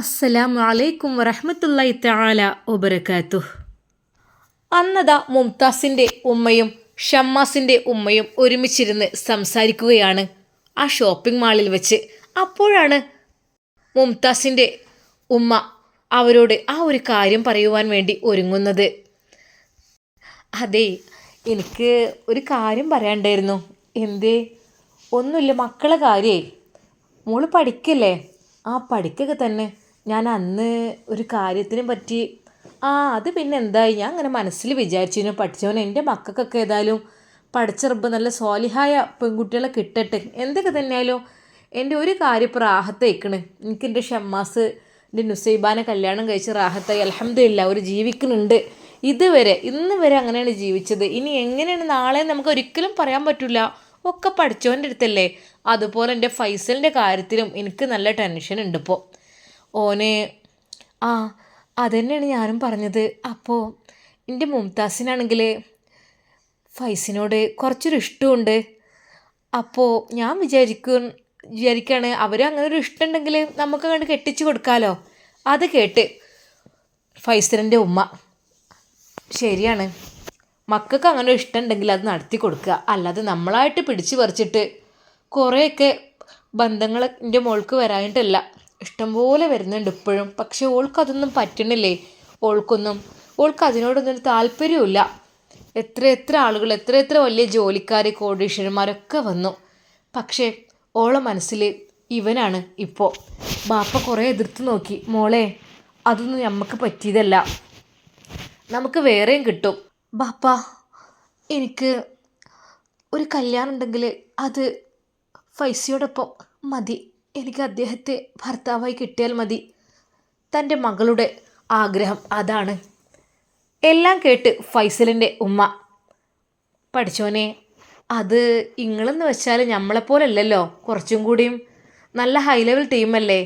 അസ്സലാമു അലൈക്കും വറഹമത്തല്ലായി തആല വബറകാതുഹു. അന്നതാ മുംതാസിന്റെ ഉമ്മയും ഷമ്മാസിന്റെ ഉമ്മയും ഒരുമിച്ചിരുന്ന് സംസാരിക്കുകയാണ്. ആ ഷോപ്പിംഗ് മാളിൽ വെച്ച് അപ്പോഴാണ് മുംതാസിന്റെ ഉമ്മ അവരോട് ആ ഒരു കാര്യം പറയുവാൻ വേണ്ടി ഒരുങ്ങുന്നത്. അതെ എനിക്ക് ഒരു കാര്യം പറയാണ്ടായിരുന്നു എന്തേ? ഒന്നുമില്ല മക്കളെ കാര്യേ. മോൾ പഠിക്കല്ലേ? ആ പഠിക്കൊക്കെ തന്നെ. ഞാൻ അന്ന് ഒരു കാര്യത്തിനെ പറ്റി ആ അത് പിന്നെ എന്തായി? ഞാൻ അങ്ങനെ മനസ്സിൽ വിചാരിച്ചിരുന്നു. പഠിച്ചവൻ എന്റെ മക്കൾക്കൊക്കെ ഏതായാലും പഠിച്ച നല്ല സ്വാലിഹായ പെൺകുട്ടികളെ കിട്ടട്ടെ. എന്തൊക്കെ തന്നെയായാലും എന്റെ ഒരു കാര്യം ഇപ്പോൾ റാഹത്തേക്കണ് എനിക്ക് എന്റെ ഷമ്മാസ് എന്റെ നുസൈബാനെ കല്യാണം കഴിച്ച് റാഹത്തായി. അലഹമില്ല അവർ ജീവിക്കുന്നുണ്ട്. ഇതുവരെ ഇന്ന് വരെ അങ്ങനെയാണ് ജീവിച്ചത്. ഇനി എങ്ങനെയാണ് നാളെ നമുക്ക് ഒരിക്കലും പറയാൻ പറ്റില്ല ഒക്കെ പഠിച്ചവന്റെ അടുത്തല്ലേ. അതുപോലെ എന്റെ ഫൈസലിന്റെ കാര്യത്തിലും എനിക്ക് നല്ല ടെൻഷൻ ഉണ്ട് ഇപ്പോൾ ഓന്. ആ അതന്നെയാണ് ഞാനും പറഞ്ഞത്. അപ്പോൾ എന്റെ മുംതാസിനാണെങ്കിൽ ഫൈസിനോട് കുറച്ചൊരു ഇഷ്ടമുണ്ട് അപ്പോൾ ഞാൻ വിചാരിക്കും വിചാരിക്കുകയാണ് അവർ അങ്ങനെ ഒരു ഇഷ്ടമുണ്ടെങ്കിൽ നമുക്ക് അങ്ങോട്ട് കെട്ടിച്ചു കൊടുക്കാമല്ലോ അത് കേട്ട് ഫൈസലിന്റെ ഉമ്മ ശരിയാണ്. മക്കൾക്ക് അങ്ങനെ ഒരു ഇഷ്ടമുണ്ടെങ്കിൽ അത് നടത്തി കൊടുക്കുക. അല്ലാതെ നമ്മളായിട്ട് പിടിച്ചു പറിച്ചിട്ട് കുറേയൊക്കെ ബന്ധങ്ങൾ എന്റെ മോൾക്ക് വരാനായിട്ടല്ല ഇഷ്ടംപോലെ വരുന്നുണ്ട് ഇപ്പോഴും. പക്ഷെ ഓൾക്കതൊന്നും പറ്റണില്ലേ? ഓൾക്കൊന്നും. ഓൾക്ക് അതിനോടൊന്നും ഒരു താല്പര്യമില്ല എത്ര എത്ര ആളുകൾ എത്ര എത്ര വലിയ ജോലിക്കാർ കോടീശ്വരന്മാരൊക്കെ വന്നു. പക്ഷേ ഓളെ മനസ്സിൽ ഇവനാണ് ഇപ്പോൾ ബാപ്പ കുറേ എതിർത്ത് നോക്കി. മോളെ അതൊന്നും നമുക്ക് പറ്റിയതല്ല. നമുക്ക് വേറെയും കിട്ടും. ബാപ്പ എനിക്ക് ഒരു കല്യാണം ഉണ്ടെങ്കിൽ അത് ഫൈസിയോടൊപ്പം മതി. എനിക്ക് അദ്ദേഹത്തെ ഭർത്താവായി കിട്ടിയാൽ മതി. തന്റെ മകളുടെ ആഗ്രഹം അതാണ്. എല്ലാം കേട്ട് ഫൈസലിന്റെ ഉമ്മ പഠിച്ചോനെ അത് ഇങ്ങളെന്ന് വെച്ചാൽ നമ്മളെപ്പോലല്ലല്ലോ കുറച്ചും കൂടിയും നല്ല ഹൈ ലെവൽ ടീമല്ലേ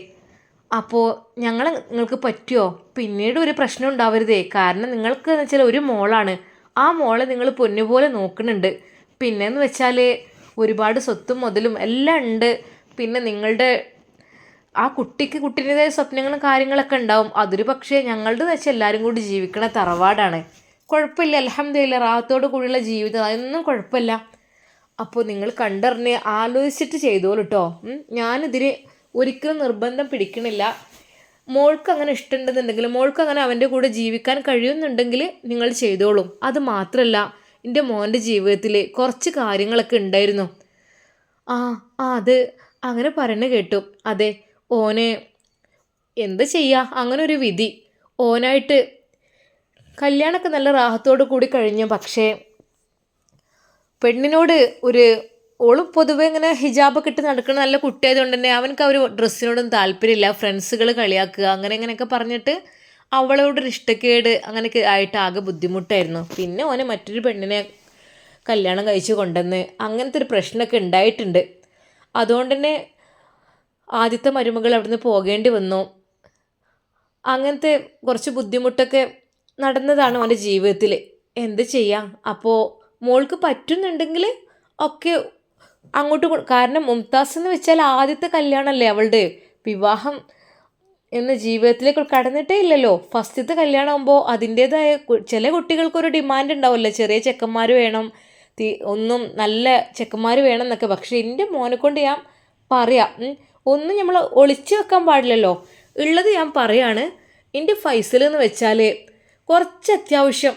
അപ്പോൾ ഞങ്ങൾ നിങ്ങൾക്ക് പറ്റുമോ പിന്നീട് ഒരു പ്രശ്നം ഉണ്ടാവരുതേ. കാരണം നിങ്ങൾക്ക് എന്ന് വെച്ചാൽ ഒരു മോളാണ്. ആ മോളെ നിങ്ങൾ പൊന്നുപോലെ നോക്കുന്നുണ്ട്. പിന്നെന്ന് വെച്ചാൽ ഒരുപാട് സ്വത്തും മുതലും എല്ലാം ഉണ്ട്. പിന്നെ നിങ്ങളുടെ ആ കുട്ടിക്ക് കുട്ടീന്റെതായ സ്വപ്നങ്ങളും കാര്യങ്ങളൊക്കെ ഉണ്ടാവും. അതൊരു പക്ഷേ ഞങ്ങളുടെ വെച്ച് എല്ലാവരും കൂടി ജീവിക്കണ തറവാടാണ്. കുഴപ്പമില്ല. അലഹമ്മദില്ല റാത്തോട് കൂടിയുള്ള ജീവിതം. അതൊന്നും കുഴപ്പമില്ല. അപ്പോൾ നിങ്ങൾ കണ്ടറിഞ്ഞ് ആലോചിച്ചിട്ട് ചെയ്തോളൂ കേട്ടോ ഞാനിതിന് ഒരിക്കലും നിർബന്ധം പിടിക്കണില്ല. മോൾക്ക് അങ്ങനെ ഇഷ്ടമുണ്ടെന്നുണ്ടെങ്കിൽ മോൾക്ക് അങ്ങനെ അവന്റെ കൂടെ ജീവിക്കാൻ കഴിയുന്നുണ്ടെങ്കിൽ നിങ്ങൾ ചെയ്തോളും. അത് മാത്രമല്ല എന്റെ മോന്റെ ജീവിതത്തിൽ കുറച്ച് കാര്യങ്ങളൊക്കെ ഉണ്ടായിരുന്നു. ആ ആ അത് അങ്ങനെ പറഞ്ഞു കേട്ടു. അതെ ഓനെ എന്ത് ചെയ്യുക അങ്ങനെ ഒരു വിധി. ഓനായിട്ട് കല്യാണമൊക്കെ നല്ല റാഹത്തോടു കൂടി കഴിഞ്ഞു. പക്ഷേ പെണ്ണിനോട് ഒരു ഓളും പൊതുവെ ഇങ്ങനെ ഹിജാബൊക്കെ ഇട്ട് നടക്കുന്ന നല്ല കുട്ടിയായതുകൊണ്ട് തന്നെ അവനക്ക് ആ ഒരു ഡ്രസ്സിനോടും താല്പര്യമില്ല. ഫ്രണ്ട്സുകൾ കളിയാക്കുക അങ്ങനെ ഇങ്ങനെയൊക്കെ പറഞ്ഞിട്ട് അവളോടൊരു ഇഷ്ടക്കേട് അങ്ങനെയൊക്കെ ആയിട്ട് ആകെ ബുദ്ധിമുട്ടായിരുന്നു. പിന്നെ ഓനെ മറ്റൊരു പെണ്ണിനെ കല്യാണം കഴിച്ച് കൊണ്ടുവന്ന് അങ്ങനത്തെ ഒരു പ്രശ്നമൊക്കെ ഉണ്ടായിട്ടുണ്ട്. അതുകൊണ്ട് തന്നെ ആദ്യത്തെ മരുമകൾ അവിടുന്ന് പോകേണ്ടി വന്നു. അങ്ങനത്തെ കുറച്ച് ബുദ്ധിമുട്ടൊക്കെ നടന്നതാണ് അവന്റെ ജീവിതത്തിൽ. എന്ത് ചെയ്യാം? അപ്പോൾ മോൾക്ക് പറ്റുന്നുണ്ടെങ്കിൽ ഒക്കെ അങ്ങോട്ട് കാരണം മുംതാസ് എന്ന് വെച്ചാൽ ആദ്യത്തെ കല്യാണമല്ലേ അവളുടെ? വിവാഹം എന്ന ജീവിതത്തിലേക്ക് കടന്നിട്ടേ ഇല്ലല്ലോ. ഫസ്റ്റത്തെ കല്യാണം ആകുമ്പോൾ അതിന്റേതായ ചില കുട്ടികൾക്കൊരു ഡിമാൻഡ് ഉണ്ടാവില്ല ചെറിയ ചെക്കന്മാർ വേണം. തീ ഒന്നും നല്ല ചെക്കന്മാർ വേണം എന്നൊക്കെ പക്ഷേ എന്റെ മോനെ കൊണ്ട് ഞാൻ പറയാം. ഒന്നും നമ്മൾ ഒളിച്ചു വെക്കാൻ പാടില്ലല്ലോ. ഉള്ളത് ഞാൻ പറയാണ് എന്റെ ഫൈസൽ എന്ന് വെച്ചാൽ കുറച്ച് അത്യാവശ്യം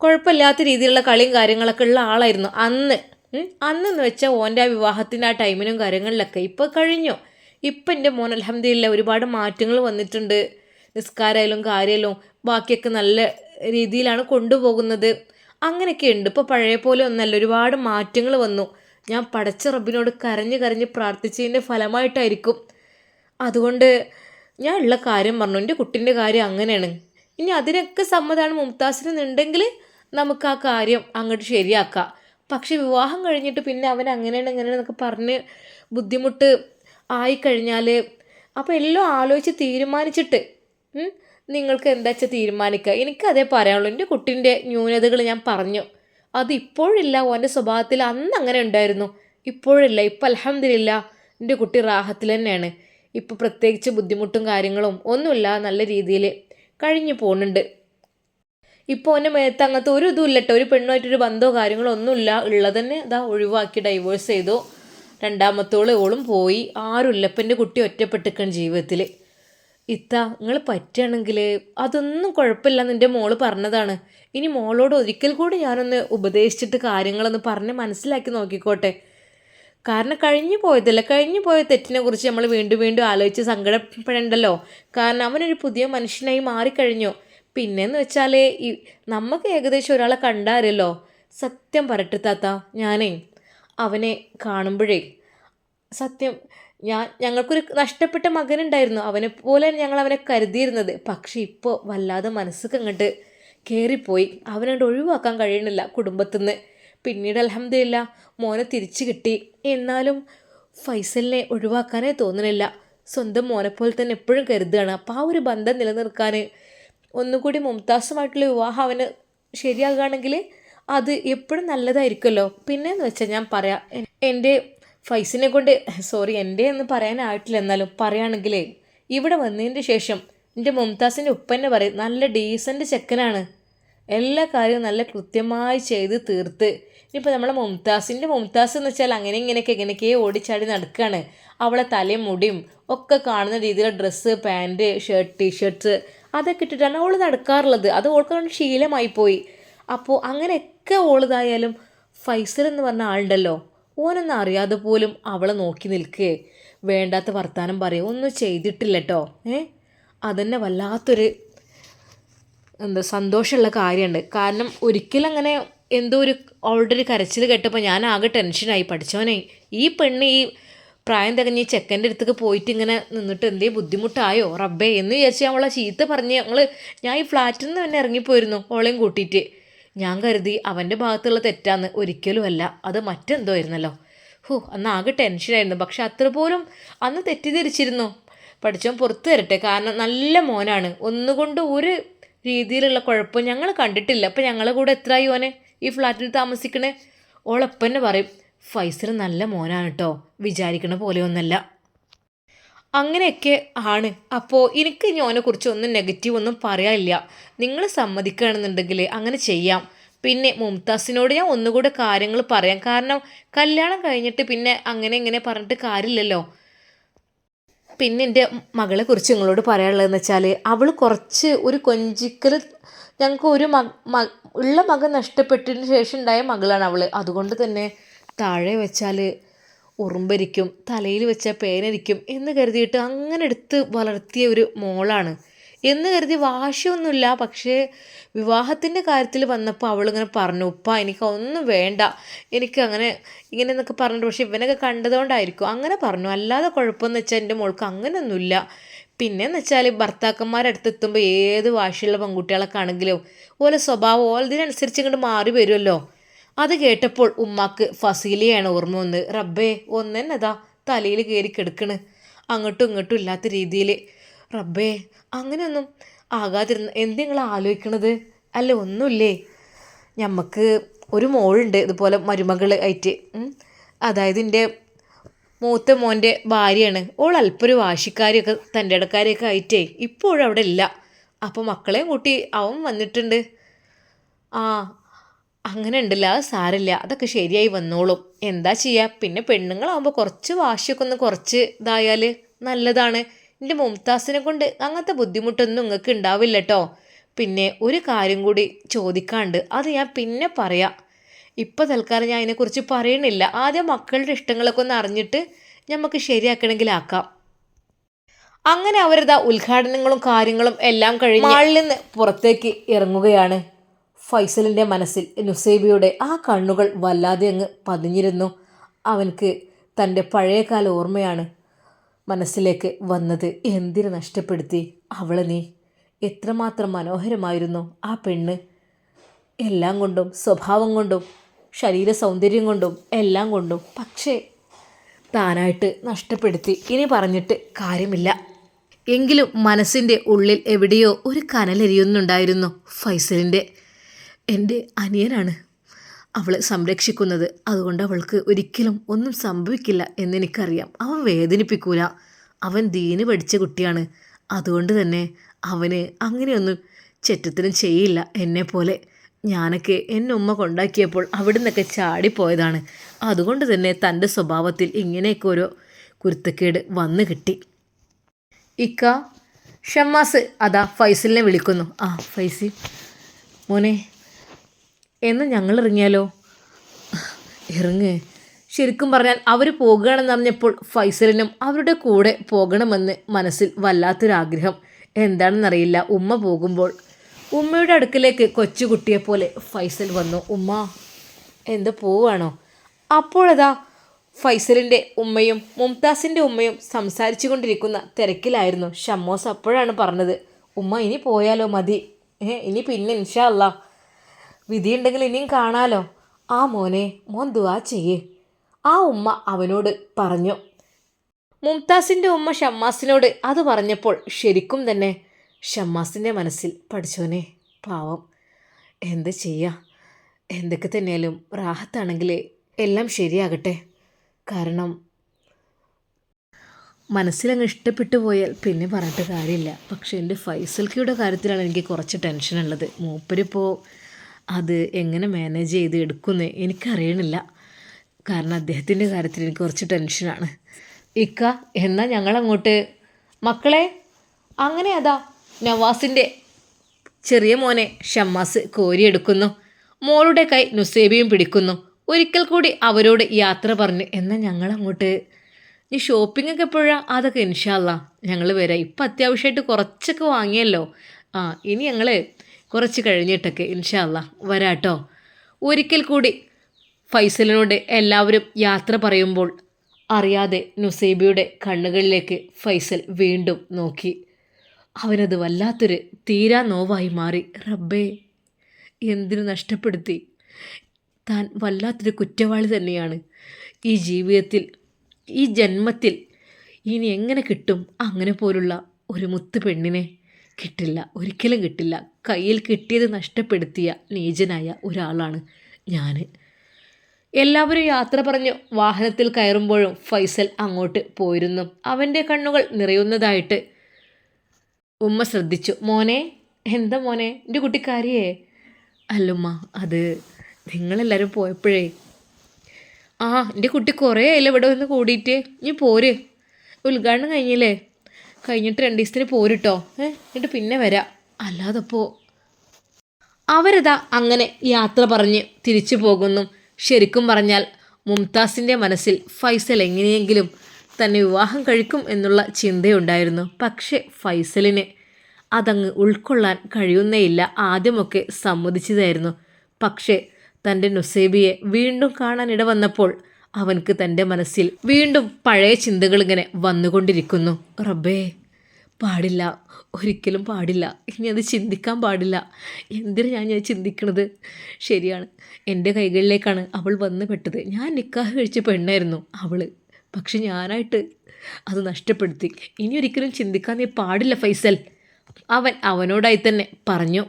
കുഴപ്പമില്ലാത്ത രീതിയിലുള്ള കളിയും കാര്യങ്ങളൊക്കെ ഉള്ള ആളായിരുന്നു അന്ന്. അന്ന് എന്ന് വെച്ചാൽ ഓന്റെ ആ വിവാഹത്തിന്റെ ആ ടൈമിനും കാര്യങ്ങളിലൊക്കെ ഇപ്പോൾ കഴിഞ്ഞു. ഇപ്പം എന്റെ മോൻ അലഹമ്മദില്ല ഒരുപാട് മാറ്റങ്ങൾ വന്നിട്ടുണ്ട്. നിസ്കാരമായാലും കാര്യമായാലും ബാക്കിയൊക്കെ നല്ല രീതിയിലാണ് കൊണ്ടുപോകുന്നത്. അങ്ങനെയൊക്കെ ഉണ്ട്. ഇപ്പോൾ പഴയ പോലെ ഒന്നല്ല. ഒരുപാട് മാറ്റങ്ങൾ വന്നു. ഞാൻ പടച്ച റബ്ബിനോട് കരഞ്ഞ് കരഞ്ഞ് പ്രാർത്ഥിച്ചതിന്റെ ഫലമായിട്ടായിരിക്കും. അതുകൊണ്ട് ഞാൻ ഉള്ള കാര്യം പറഞ്ഞു. എന്റെ കുട്ടീന്റെ കാര്യം അങ്ങനെയാണ്. ഇനി അതിനൊക്കെ സമ്മതമാണ് മുംതാസിനുണ്ടെങ്കിൽ നമുക്ക് ആ കാര്യം അങ്ങോട്ട് ശരിയാക്കാം. പക്ഷെ വിവാഹം കഴിഞ്ഞിട്ട് പിന്നെ അവൻ അങ്ങനെയാണ് ഇങ്ങനെയാണെന്നൊക്കെ പറഞ്ഞ് ബുദ്ധിമുട്ട് ആയിക്കഴിഞ്ഞാൽ അപ്പോൾ എല്ലാം ആലോചിച്ച് തീരുമാനിച്ചിട്ട് നിങ്ങൾക്ക് എന്താ വെച്ചാൽ തീരുമാനിക്കുക എനിക്കതേ പറയാനുള്ളൂ. എന്റെ കുട്ടീന്റെ ന്യൂനതകൾ ഞാൻ പറഞ്ഞു. അത് ഇപ്പോഴില്ല. ഓന്റെ സ്വഭാവത്തിൽ അന്ന് അങ്ങനെ ഉണ്ടായിരുന്നു. ഇപ്പോഴില്ല. ഇപ്പം അലഹമില്ല എന്റെ കുട്ടി റാഹത്തിൽ തന്നെയാണ്. ഇപ്പോൾ പ്രത്യേകിച്ച് ബുദ്ധിമുട്ടും കാര്യങ്ങളും ഒന്നുമില്ല. നല്ല രീതിയിൽ കഴിഞ്ഞു പോകുന്നുണ്ട് ഇപ്പോൾ എന്റെ മേത്ത് അങ്ങനത്തെ ഒരു ഇതും ഇല്ലട്ടോ ഒരു പെണ്ണുമായിട്ടൊരു ബന്ധമോ കാര്യങ്ങളോ ഒന്നുമില്ല. ഉള്ളത് തന്നെ അതാ ഒഴിവാക്കി ഡൈവേഴ്സ് ചെയ്തു. രണ്ടാമത്തോളം ഓളും പോയി. ആരുമില്ല. ഇപ്പം എന്റെ കുട്ടി ഒറ്റപ്പെട്ടിരിക്കണം ജീവിതത്തിൽ ഇത്ത നിങ്ങൾ പറ്റുകയാണെങ്കിൽ അതൊന്നും കുഴപ്പമില്ല എന്റെ മോൾ പറഞ്ഞതാണ്. ഇനി മോളോട് ഒരിക്കൽ കൂടി ഞാനൊന്ന് ഉപദേശിച്ചിട്ട് കാര്യങ്ങളൊന്ന് പറഞ്ഞ് മനസ്സിലാക്കി നോക്കിക്കോട്ടെ. കാരണം കഴിഞ്ഞു പോയതല്ല കഴിഞ്ഞു പോയ തെറ്റിനെ കുറിച്ച് നമ്മൾ വീണ്ടും വീണ്ടും ആലോചിച്ച് സങ്കടപ്പെടേണ്ടല്ലോ. കാരണം അവനൊരു പുതിയ മനുഷ്യനായി മാറിക്കഴിഞ്ഞു. പിന്നെന്ന് വെച്ചാൽ ഈ നമുക്ക് ഏകദേശം ഒരാളെ കണ്ടാരല്ലോ സത്യം പറയട്ടെ താത്ത ഞാനേ അവനെ കാണുമ്പോഴേ. സത്യം ഞാൻ ഞങ്ങൾക്കൊരു നഷ്ടപ്പെട്ട മകനുണ്ടായിരുന്നു. അവനെ പോലെ ഞങ്ങൾ അവനെ കരുതിയിരുന്നത്. പക്ഷേ ഇപ്പോൾ വല്ലാതെ മനസ്സൊക്കെ അങ്ങോട്ട് കയറിപ്പോയി അവനോട് ഒഴിവാക്കാൻ കഴിയണില്ല കുടുംബത്തിൽ പിന്നീട് അലഹമില്ല മോനെ തിരിച്ചു കിട്ടി. എന്നാലും ഫൈസലിനെ ഒഴിവാക്കാനേ തോന്നണില്ല. സ്വന്തം മോനെ പോലെ തന്നെ എപ്പോഴും കരുതുകയാണ്. അപ്പോൾ ആ ഒരു ബന്ധം നിലനിർത്താൻ ഒന്നുകൂടി മുംതാസുമായിട്ടുള്ള വിവാഹം അവന് ശരിയാകുകയാണെങ്കിൽ അത് എപ്പോഴും നല്ലതായിരിക്കുമല്ലോ. പിന്നെന്ന് വെച്ചാൽ ഞാൻ പറയാം എന്റെ ഫൈസിനെ കൊണ്ട് സോറി എന്റെ എന്ന് പറയാനായിട്ടില്ല എന്നാലും പറയുകയാണെങ്കിലേ ഇവിടെ വന്നതിന്റെ ശേഷം എന്റെ മുംതാസിന്റെ ഉപ്പന്നെ പറയും നല്ല ഡീസന്റ് ചെക്കനാണ്. എല്ലാ കാര്യവും നല്ല കൃത്യമായി ചെയ്ത് തീർത്ത്. ഇനിയിപ്പോൾ നമ്മളെ മുംതാസിന്റെ മുംതാസ് എന്ന് വെച്ചാൽ അങ്ങനെ ഇങ്ങനെയൊക്കെ എങ്ങനെയൊക്കെയോ ഓടിച്ചാടി നടക്കുകയാണ്. അവളെ തലയും മുടിയും ഒക്കെ കാണുന്ന രീതിയിലുള്ള ഡ്രസ്സ് പാന്റ് ഷർട്ട് ടീഷർട്ട്സ് അതൊക്കെ ഇട്ടിട്ടാണ് അവൾ നടക്കാറുള്ളത്. അത് ഓൾക്ക് ശീലമായി പോയി. അപ്പോൾ അങ്ങനെയൊക്കെ ഓളതായാലും ഫൈസൽ എന്ന് പറഞ്ഞ ആളുണ്ടല്ലോ ഓനൊന്നും അറിയാതെ പോലും അവളെ നോക്കി നിൽക്കേ. വേണ്ടാത്ത വർത്താനം പറയുക ഒന്നും ചെയ്തിട്ടില്ല കേട്ടോ ഏ? അതന്നെ വല്ലാത്തൊരു എന്താ സന്തോഷമുള്ള കാര്യമുണ്ട്. കാരണം ഒരിക്കലും അങ്ങനെ എന്തോ ഒരു അവളുടെ ഒരു കരച്ചിൽ കേട്ടപ്പോൾ ഞാൻ ആകെ ടെൻഷനായി. പഠിച്ചവനെ ഈ പെണ്ണ് ഈ പ്രായം തികഞ്ഞ് ഈ ചെക്കന്റെ അടുത്തേക്ക് പോയിട്ട് ഇങ്ങനെ നിന്നിട്ട് എന്തേ ബുദ്ധിമുട്ടായോ? റബ്ബേ എന്ന് വിചാരിച്ച് അവളെ ചീത്ത പറഞ്ഞ് ഞങ്ങൾ ഞാൻ ഈ ഫ്ലാറ്റിൽ നിന്ന് തന്നെ ഇറങ്ങിപ്പോയിരുന്നു ഓളെയും കൂട്ടിയിട്ട്. ഞാൻ കരുതി അവന്റെ ഭാഗത്തുള്ള തെറ്റാന്ന് ഒരിക്കലുമല്ല. അത് മറ്റെന്തോ ആയിരുന്നല്ലോ. ഹോ അന്ന് ആകെ ടെൻഷനായിരുന്നു പക്ഷെ അത്ര പോലും അന്ന് തെറ്റിദ്ധരിച്ചിരുന്നു. പഠിച്ചവൻ പുറത്തു തരട്ടെ കാരണം നല്ല മോനാണ്. ഒന്നുകൊണ്ട് ഒരു രീതിയിലുള്ള കുഴപ്പം ഞങ്ങൾ കണ്ടിട്ടില്ല. അപ്പം ഞങ്ങളെ കൂടെ എത്രയായി ഓനെ? ഈ ഫ്ലാറ്റിൽ താമസിക്കണേ? ഓളപ്പന്നെ പറയും ഫൈസൽ നല്ല മോനാണ് കേട്ടോ വിചാരിക്കണ പോലെയൊന്നല്ല അങ്ങനെയൊക്കെ ആണ്. അപ്പോൾ എനിക്ക് ഇനി ഓനെക്കുറിച്ച് ഒന്നും നെഗറ്റീവ് ഒന്നും പറയാനില്ല. നിങ്ങൾ സമ്മതിക്കുകയാണെന്നുണ്ടെങ്കിൽ അങ്ങനെ ചെയ്യാം. പിന്നെ മുംതാസിനോട് ഞാൻ ഒന്നുകൂടെ കാര്യങ്ങൾ പറയാം. കാരണം കല്യാണം കഴിഞ്ഞിട്ട് പിന്നെ അങ്ങനെ ഇങ്ങനെ പറഞ്ഞിട്ട് കാര്യമില്ലല്ലോ. പിന്നെ എന്റെ മകളെ കുറിച്ച് നിങ്ങളോട് പറയാനുള്ളതെന്ന് വെച്ചാൽ അവൾ കുറച്ച് ഒരു കൊഞ്ചിക്കൽ ഞങ്ങൾക്ക് ഒരു മ ഉള്ള മകൻ നഷ്ടപ്പെട്ടതിന് ശേഷം ഉണ്ടായ മകളാണ് അവൾ അതുകൊണ്ട് തന്നെ താഴെ വെച്ചാൽ ഉറുമ്പരിക്കും തലയിൽ വെച്ചാൽ പേനരിക്കും എന്ന് കരുതിയിട്ട് അങ്ങനെ എടുത്ത് വളർത്തിയ ഒരു മോളാണ്. എന്ന് കരുതി വാശിയൊന്നുമില്ല. പക്ഷേ വിവാഹത്തിന്റെ കാര്യത്തിൽ വന്നപ്പോൾ അവളിങ്ങനെ പറഞ്ഞു ഉപ്പ എനിക്ക് ഒന്നും വേണ്ട. എനിക്ക് അങ്ങനെ ഇങ്ങനെ എന്നൊക്കെ പറഞ്ഞിട്ട് പക്ഷേ ഇവനൊക്കെ കണ്ടതുകൊണ്ടായിരിക്കും. അങ്ങനെ പറഞ്ഞു. അല്ലാതെ കുഴപ്പമെന്ന് വെച്ചാൽ എന്റെ മോൾക്ക് അങ്ങനെയൊന്നുമില്ല. പിന്നെന്ന് വെച്ചാൽ ഭർത്താക്കന്മാരുടെ അടുത്ത് എത്തുമ്പോൾ ഏത് വാശിയുള്ള പെൺകുട്ടികളൊക്കെ ആണെങ്കിലും ഓലെ സ്വഭാവം ഓലതിനനുസരിച്ച് ഇങ്ങോട്ട് മാറി വരുമല്ലോ. അത് കേട്ടപ്പോൾ ഉമ്മാക്ക് ഫസീലിയാണ് ഓർമ്മ വന്ന് റബ്ബേ ഒന്നെന്നതാ തലയിൽ കയറി കിടക്കണ്. അങ്ങോട്ടും ഇങ്ങോട്ടും ഇല്ലാത്ത രീതിയിൽ റബ്ബേ അങ്ങനെയൊന്നും ആകാതിരുന്ന എന്ത് നിങ്ങൾ ആലോചിക്കണത്? അല്ല ഒന്നുമില്ലേ? ഞമ്മക്ക് ഒരു മോളുണ്ട് ഇതുപോലെ മരുമകൾ ആയിട്ട്. അതായത് എന്റെ മൂത്ത മോന്റെ ഭാര്യയാണ്. ഓൾ അല്പൊരു വാശിക്കാരിയൊക്കെ തന്റെ ഇടക്കാരിയൊക്കെ ആയിട്ടേ ഇപ്പോഴും അവിടെ ഇല്ല. അപ്പോൾ മക്കളെയും കൂട്ടി അവൻ വന്നിട്ടുണ്ട്. ആ അങ്ങനെ ഉണ്ടല്ല അത് സാരില്ല അതൊക്കെ ശരിയായി വന്നോളും. എന്താ ചെയ്യുക പിന്നെ പെണ്ണുങ്ങളാകുമ്പോൾ കുറച്ച് വാശിയൊക്കെ ഒന്ന് കുറച്ച് ഇതായാൽ നല്ലതാണ്. എന്റെ മുംതാസിനെ കൊണ്ട് അങ്ങനത്തെ ബുദ്ധിമുട്ടൊന്നും നിങ്ങൾക്ക് ഉണ്ടാവില്ല കേട്ടോ പിന്നെ ഒരു കാര്യം കൂടി ചോദിക്കാണ്ട് അത് ഞാൻ പിന്നെ പറയാം. ഇപ്പോൾ തൽക്കാലം ഞാൻ അതിനെക്കുറിച്ച് പറയണില്ല. ആദ്യം മക്കളുടെ ഇഷ്ടങ്ങളൊക്കെ ഒന്ന് അറിഞ്ഞിട്ട് നമുക്ക് ശരിയാക്കണമെങ്കിൽ ആക്കാം. അങ്ങനെ അവരുടെ ഉദ്ഘാടനങ്ങളും കാര്യങ്ങളും എല്ലാം കഴിഞ്ഞ് മാളിൽ നിന്ന് പുറത്തേക്ക് ഇറങ്ങുകയാണ്. ഫൈസലിന്റെ മനസ്സിൽ നുസൈബിയുടെ ആ കണ്ണുകൾ വല്ലാതെ അങ്ങ് പതിഞ്ഞിരുന്നു. അവൻക്ക് തന്റെ പഴയകാല ഓർമ്മയാണ് മനസ്സിലേക്ക് വന്നത്. എന്തിനു നഷ്ടപ്പെടുത്തി? അവളെ നീ എത്രമാത്രം മനോഹരമായിരുന്നു ആ പെണ്ണ്. എല്ലാം കൊണ്ടും സ്വഭാവം കൊണ്ടും ശരീര സൗന്ദര്യം കൊണ്ടും എല്ലാം കൊണ്ടും. പക്ഷേ താനായിട്ട് നഷ്ടപ്പെടുത്തി ഇനി പറഞ്ഞിട്ട് കാര്യമില്ല. എങ്കിലും മനസ്സിന്റെ ഉള്ളിൽ എവിടെയോ ഒരു കനലെരിയുന്നുണ്ടായിരുന്നു ഫൈസലിന്റെ. എന്റെ അനിയനാണ് അവളെ സംരക്ഷിക്കുന്നത്. അതുകൊണ്ട് അവൾക്ക് ഒരിക്കലും ഒന്നും സംഭവിക്കില്ല എന്നെനിക്കറിയാം. അവൻ വേദനിപ്പിക്കൂല. അവൻ ദീന് പഠിച്ച കുട്ടിയാണ്. അതുകൊണ്ട് തന്നെ അവന് അങ്ങനെയൊന്നും ചെറ്റത്തിനും ചെയ്യില്ല എന്നെപ്പോലെ. ഞാനൊക്കെ എന്നെ ഉമ്മ കൊണ്ടാക്കിയപ്പോൾ അവിടെ നിന്നൊക്കെ ചാടിപ്പോയതാണ്. അതുകൊണ്ട് തന്നെ തന്റെ സ്വഭാവത്തിൽ ഇങ്ങനെയൊക്കെ ഓരോ കുരുത്തക്കേട് വന്നു കിട്ടി. ഇക്ക ഷമ്മാസ് അതാ ഫൈസലിനെ വിളിക്കുന്നു. ആ ഫൈസി മോനെ എന്ന് ഞങ്ങൾ ഇറങ്ങിയാലോ? ഇറങ്ങ്. ശരിക്കും പറഞ്ഞാൽ അവർ പോകുകയാണെന്ന് അറിഞ്ഞപ്പോൾ ഫൈസലിനും അവരുടെ കൂടെ പോകണമെന്ന് മനസ്സിൽ വല്ലാത്തൊരാഗ്രഹം. എന്താണെന്നറിയില്ല ഉമ്മ പോകുമ്പോൾ. ഉമ്മയുടെ അടുക്കിലേക്ക് കൊച്ചുകുട്ടിയെ പോലെ ഫൈസൽ വന്നു. ഉമ്മ എന്താ പോവാണോ? അപ്പോഴതാ ഫൈസലിന്റെ ഉമ്മയും മുംതാസിന്റെ ഉമ്മയും സംസാരിച്ചു കൊണ്ടിരിക്കുന്ന തിരക്കിലായിരുന്നു. ഷമ്മോസ് അപ്പോഴാണ് പറഞ്ഞത് ഉമ്മ ഇനി പോയാലോ മതി. ഇനി പിന്നെ ഇൻഷാ അല്ലാ വിധിയുണ്ടെങ്കിൽ ഇനിയും കാണാലോ. ആ മോനെ മോൻ ദുവാ ചെയ്യേ. ആ ഉമ്മ അവനോട് പറഞ്ഞു. മുംതാസിന്റെ ഉമ്മ ഷമ്മാസിനോട് അത് പറഞ്ഞപ്പോൾ ശരിക്കും തന്നെ ഷമ്മാസിന്റെ മനസ്സിൽ പഠിച്ചോനെ പാവം. എന്ത് ചെയ്യാ? എന്തൊക്കെ തന്നെയാലും റാഹത്താണെങ്കിൽ എല്ലാം ശരിയാകട്ടെ. കാരണം മനസ്സിലങ്ങ് ഇഷ്ടപ്പെട്ടു പോയാൽ പിന്നെ പറഞ്ഞിട്ട് കാര്യമില്ല. പക്ഷേ എന്റെ ഫൈസൽക്കിയുടെ കാര്യത്തിലാണ് എനിക്ക് കുറച്ച് ടെൻഷൻ ഉള്ളത് മൂപ്പരിപ്പോൾ അത് എങ്ങനെ മാനേജ് ചെയ്ത് എടുക്കുമെന്ന് എനിക്കറിയണില്ല. കാരണം അദ്ദേഹത്തിന്റെ കാര്യത്തിൽ എനിക്ക് കുറച്ച് ടെൻഷനാണ് ഇക്ക എന്നാൽ ഞങ്ങളങ്ങോട്ട്? മക്കളെ അങ്ങനെ അതാ നവാസിന്റെ ചെറിയ മോനെ ഷമ്മാസ് കോരിയെടുക്കുന്നു. മോളുടെ കൈ നുസേബിയും പിടിക്കുന്നു. ഒരിക്കൽ കൂടി അവരോട് യാത്ര പറഞ്ഞ് എന്നാൽ ഞങ്ങളങ്ങോട്ട്? ഈ ഷോപ്പിംഗ് ഒക്കെ എപ്പോഴാ? അതൊക്കെ ഇൻഷാല്ല ഞങ്ങൾ വരാം. ഇപ്പം അത്യാവശ്യമായിട്ട് കുറച്ചൊക്കെ വാങ്ങിയല്ലോ. ആ ഇനി ഞങ്ങൾ കുറച്ച് കഴിഞ്ഞിട്ടൊക്കെ ഇൻഷാല്ല വരാട്ടോ. ഒരിക്കൽ കൂടി ഫൈസലിനോട് എല്ലാവരും യാത്ര പറയുമ്പോൾ അറിയാതെ നുസൈബിയുടെ കണ്ണുകളിലേക്ക് ഫൈസൽ വീണ്ടും നോക്കി. അവനത് വല്ലാത്തൊരു തീരാ നോവായി മാറി. റബ്ബേ എന്തിനു നഷ്ടപ്പെടുത്തി? താൻ വല്ലാത്തൊരു കുറ്റവാളി തന്നെയാണ്. ഈ ജീവിതത്തിൽ ഈ ജന്മത്തിൽ ഇനി എങ്ങനെ കിട്ടും അങ്ങനെ പോലുള്ള ഒരു മുത്ത് പെണ്ണിനെ കിട്ടില്ല ഒരിക്കലും കിട്ടില്ല. കയ്യിൽ കിട്ടിയത് നഷ്ടപ്പെടുത്തിയ നീചനായ ഒരാളാണ് ഞാൻ എല്ലാവരും യാത്ര പറഞ്ഞു വാഹനത്തിൽ കയറുമ്പോഴും ഫൈസൽ അങ്ങോട്ട് പോയിരുന്നു. അവന്റെ കണ്ണുകൾ നിറയുന്നതായിട്ട് ഉമ്മ ശ്രദ്ധിച്ചു. മോനെ എന്താ മോനെ? എന്റെ കുട്ടിക്കാരിയേ. കാര്യേ അല്ലുമ്മ അത് നിങ്ങളെല്ലാവരും പോയപ്പോഴേ. ആ എന്റെ കുട്ടി കുറേ ആയില്ല ഇവിടെ വന്ന് കൂടിയിട്ട്? നീ പോര്. ഉദ്ഘാടനം കഴിഞ്ഞില്ലേ? കഴിഞ്ഞിട്ട് രണ്ട് ദിവസത്തിന് പോരിട്ടോ. എന്നിട്ട് പിന്നെ വരാം. അല്ലാതപ്പോൾ അവരതാ അങ്ങനെ യാത്ര പറഞ്ഞ് തിരിച്ചു പോകുന്നു. ശരിക്കും പറഞ്ഞാൽ മുംതാസിന്റെ മനസ്സിൽ ഫൈസൽ എങ്ങനെയെങ്കിലും തന്നെ വിവാഹം കഴിക്കും എന്നുള്ള ചിന്തയുണ്ടായിരുന്നു. പക്ഷേ ഫൈസലിന് അതങ്ങ് ഉൾക്കൊള്ളാൻ കഴിയുന്നേയില്ല. ആദ്യമൊക്കെ സമ്മതിച്ചതായിരുന്നു. പക്ഷേ തന്റെ നുസേബിയെ വീണ്ടും കാണാനിട ഇടവന്നപ്പോൾ അവൻക്ക് തന്റെ മനസ്സിൽ വീണ്ടും പഴയ ചിന്തകൾ ഇങ്ങനെ വന്നുകൊണ്ടിരിക്കുന്നു. റബ്ബേ പാടില്ല. ഒരിക്കലും പാടില്ല. ഇനി അത് ചിന്തിക്കാൻ പാടില്ല. എന്തിനു ഞാൻ ഞാൻ ചിന്തിക്കണത്? ശരിയാണ്. എന്റെ കൈകളിലേക്കാണ് അവൾ വന്ന് പെട്ടത്. ഞാൻ നിക്കാഹ് കഴിച്ച പെണ്ണായിരുന്നു അവൾ പക്ഷെ ഞാനായിട്ട് അത് നഷ്ടപ്പെടുത്തി. ഇനി ഒരിക്കലും ചിന്തിക്കാൻ നീ പാടില്ല ഫൈസൽ. അവൻ അവനോടായി തന്നെ പറഞ്ഞു.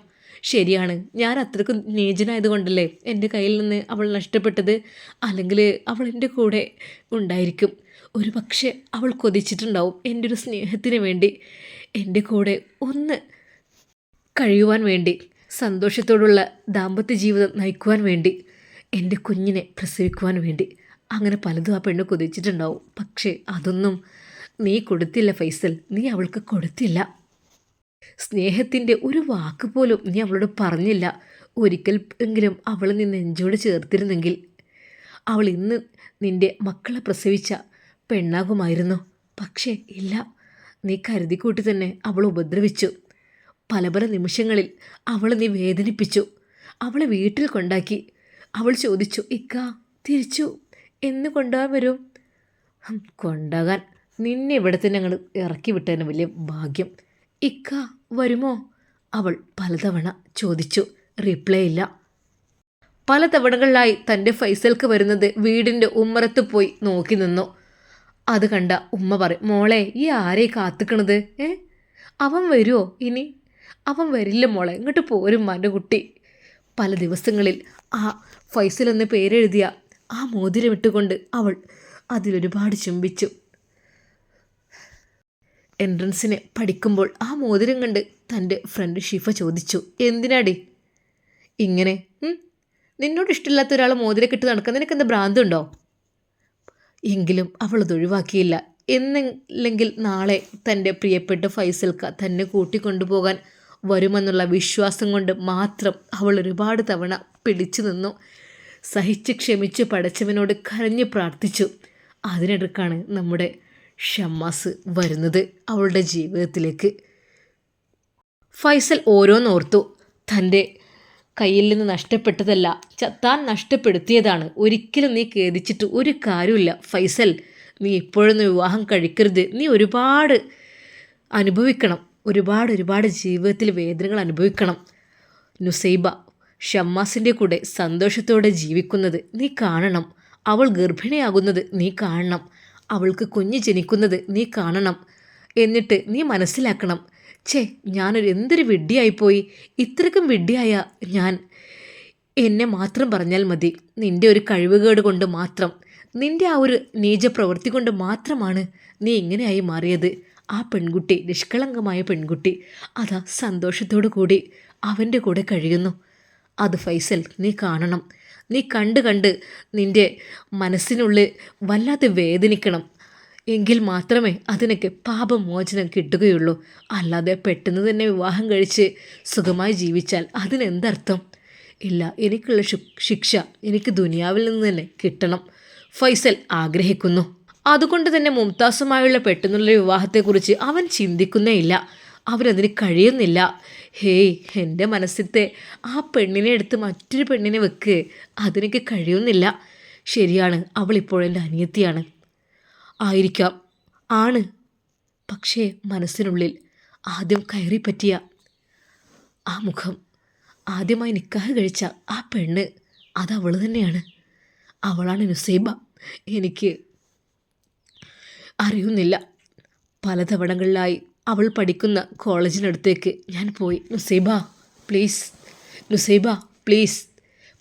ശരിയാണ്. ഞാൻ അത്രയ്ക്ക് നീചനായതുകൊണ്ടല്ലേ എന്റെ കയ്യിൽ നിന്ന് അവൾ നഷ്ടപ്പെട്ടത്? അല്ലെങ്കിൽ അവൾ എന്റെ കൂടെ ഉണ്ടായിരിക്കും. ഒരു പക്ഷേ അവൾ കൊതിച്ചിട്ടുണ്ടാവും എന്റെ ഒരു സ്നേഹത്തിന് വേണ്ടി. എന്റെ കൂടെ ഒന്ന് കഴിയുവാൻ വേണ്ടി. സന്തോഷത്തോടുള്ള ദാമ്പത്യ ജീവിതം നയിക്കുവാൻ വേണ്ടി. എന്റെ കുഞ്ഞിനെ പ്രസവിക്കുവാൻ വേണ്ടി. അങ്ങനെ പലതും ആ പെണ്ണ് കൊതിച്ചിട്ടുണ്ടാവും. പക്ഷേ അതൊന്നും നീ കൊടുത്തില്ല ഫൈസൽ. നീ അവൾക്ക് കൊടുത്തില്ല. സ്നേഹത്തിന്റെ ഒരു വാക്ക് പോലും നീ അവളോട് പറഞ്ഞില്ല. ഒരിക്കൽ എങ്കിലും അവൾ നീ നെഞ്ചോട് ചേർത്തിരുന്നെങ്കിൽ അവൾ ഇന്ന് നിന്റെ മക്കളെ പ്രസവിച്ച പെണ്ണാകുമായിരുന്നു. പക്ഷേ ഇല്ല. നീ കരുതിക്കൂട്ടി തന്നെ അവൾ ഉപദ്രവിച്ചു. പല പല നിമിഷങ്ങളിൽ അവൾ നീ വേദനിപ്പിച്ചു. അവളെ വീട്ടിൽ കൊണ്ടാക്കി. അവൾ ചോദിച്ചു ഇക്ക തിരിച്ചു? എന്ന് കൊണ്ടുപോകാൻ വരും? കൊണ്ടാകാൻ നിന്നെ ഇവിടെ തന്നെ ഞങ്ങൾ ഇറക്കി വിട്ടതിന് വലിയ ഭാഗ്യം. ഇക്ക വരുമോ? അവൾ പലതവണ ചോദിച്ചു. റിപ്ലൈ ഇല്ല. പല തവണകളിലായി തന്റെ ഫൈസൽക്ക് വരുന്നത് വീടിന്റെ ഉമ്മറത്ത് പോയി നോക്കി നിന്നു. അത് കണ്ട ഉമ്മ പറയും മോളെ ഈ ആരെ കാത്തുക്കണത്? ഏ? അവൻ വരുമോ ഇനി? അവൻ വരില്ല മോളെ ഇങ്ങോട്ട് പോരും മാന്റെ കുട്ടി. പല ദിവസങ്ങളിൽ ആ ഫൈസൽ എന്ന പേരെഴുതിയ ആ മോതിരം ഇട്ടുകൊണ്ട് അവൾ അതിലൊരുപാട് ചുംബിച്ചു എൻട്രൻസിന് പഠിക്കുമ്പോൾ ആ മോതിരം കണ്ട് തന്റെ ഫ്രണ്ട് ഷിഫ ചോദിച്ചു എന്തിനാടി? ഇങ്ങനെ നിന്നോട് ഇഷ്ടമില്ലാത്ത ഒരാൾ മോതിരം കിട്ടി നടക്കാൻ നിനക്ക് എന്താ ഭ്രാന്തുണ്ടോ? എങ്കിലും അവൾ അത് ഒഴിവാക്കിയില്ല. എന്നല്ലെങ്കിൽ നാളെ തന്റെ പ്രിയപ്പെട്ട ഫൈസൽക്ക തന്നെ കൂട്ടിക്കൊണ്ടുപോകാൻ വരുമെന്നുള്ള വിശ്വാസം കൊണ്ട് മാത്രം അവൾ ഒരുപാട് തവണ പിടിച്ചു നിന്നു. സഹിച്ച് ക്ഷമിച്ച് പഠിച്ചവനോട് കരഞ്ഞ് പ്രാർത്ഥിച്ചു. അതിനിടക്കാണ് നമ്മുടെ ഷമ്മാസ് വരുന്നത് അവളുടെ ജീവിതത്തിലേക്ക്. ഫൈസൽ ഓരോന്നോർത്തു തന്റെ കയ്യിൽ നിന്ന് നഷ്ടപ്പെട്ടതല്ല താൻ നഷ്ടപ്പെടുത്തിയതാണ്. ഒരിക്കലും നീ ഖേദിച്ചിട്ട് ഒരു കാര്യമില്ല ഫൈസൽ നീ ഇപ്പോഴൊന്നും വിവാഹം കഴിക്കരുത്. നീ ഒരുപാട് അനുഭവിക്കണം. ഒരുപാട് ഒരുപാട് ജീവിതത്തിൽ വേദനകൾ അനുഭവിക്കണം. നുസൈബ ഷമ്മാസിന്റെ കൂടെ സന്തോഷത്തോടെ ജീവിക്കുന്നത് നീ കാണണം. അവൾ ഗർഭിണിയാകുന്നത് നീ കാണണം. അവൾക്ക് കുഞ്ഞ് ജനിക്കുന്നത് നീ കാണണം. എന്നിട്ട് നീ മനസ്സിലാക്കണം. ഛേ ഞാനൊരു എന്തൊരു വിഡ്ഢിയായിപ്പോയി. ഇത്രക്കും വിഡ്ഢിയായ ഞാൻ. എന്നെ മാത്രം പറഞ്ഞാൽ മതി. നിന്റെ ഒരു കഴിവുകേട് കൊണ്ട് മാത്രം. നിന്റെ ആ ഒരു നീച പ്രവൃത്തി കൊണ്ട് മാത്രമാണ് നീ ഇങ്ങനെയായി മാറിയത്. ആ പെൺകുട്ടി നിഷ്കളങ്കമായ പെൺകുട്ടി അതാ സന്തോഷത്തോടു കൂടി അവന്റെ കൂടെ കഴിയുന്നു. അത് ഫൈസൽ നീ കാണണം. നീ കണ്ട് കണ്ട് നിന്റെ മനസ്സിനുള്ളിൽ വല്ലാതെ വേദനിക്കണം. എങ്കിൽ മാത്രമേ അതിനൊക്കെ പാപമോചനം കിട്ടുകയുള്ളൂ. അല്ലാതെ പെട്ടെന്ന് തന്നെ വിവാഹം കഴിച്ച് സുഖമായി ജീവിച്ചാൽ അതിനെന്തർത്ഥം? ഇല്ല എനിക്കുള്ള ശിക്ഷ എനിക്ക് ദുനിയാവിൽ നിന്ന് തന്നെ കിട്ടണം. ഫൈസൽ ആഗ്രഹിക്കുന്നു. അതുകൊണ്ട് തന്നെ മുംതാസുമായുള്ള പെട്ടെന്നുള്ള വിവാഹത്തെക്കുറിച്ച് അവൻ ചിന്തിക്കുന്നേ ഇല്ല അവനതിന് കഴിയുന്നില്ല. ഹേയ് എന്റെ മനസ്സിലത്തെ ആ പെണ്ണിനെ എടുത്ത് മറ്റൊരു പെണ്ണിനെ വെക്ക്. അതിനൊക്കെ കഴിയുന്നില്ല. ശരിയാണ് എന്റെ അനിയത്തിയാണ്. ആയിരിക്കാം. ആണ്. പക്ഷേ മനസ്സിനുള്ളിൽ ആദ്യം കയറി പറ്റിയ ആ മുഖം. ആദ്യമായി നിക്കാഹ് കഴിച്ച ആ പെണ്ണ് അത് തന്നെയാണ്. അവളാണ് നുസൈബ. എനിക്ക് അറിയുന്നില്ല. പലതവണകളിലായി അവൾ പഠിക്കുന്ന കോളേജിനടുത്തേക്ക് ഞാൻ പോയി. Nusaiba please Nusaiba please.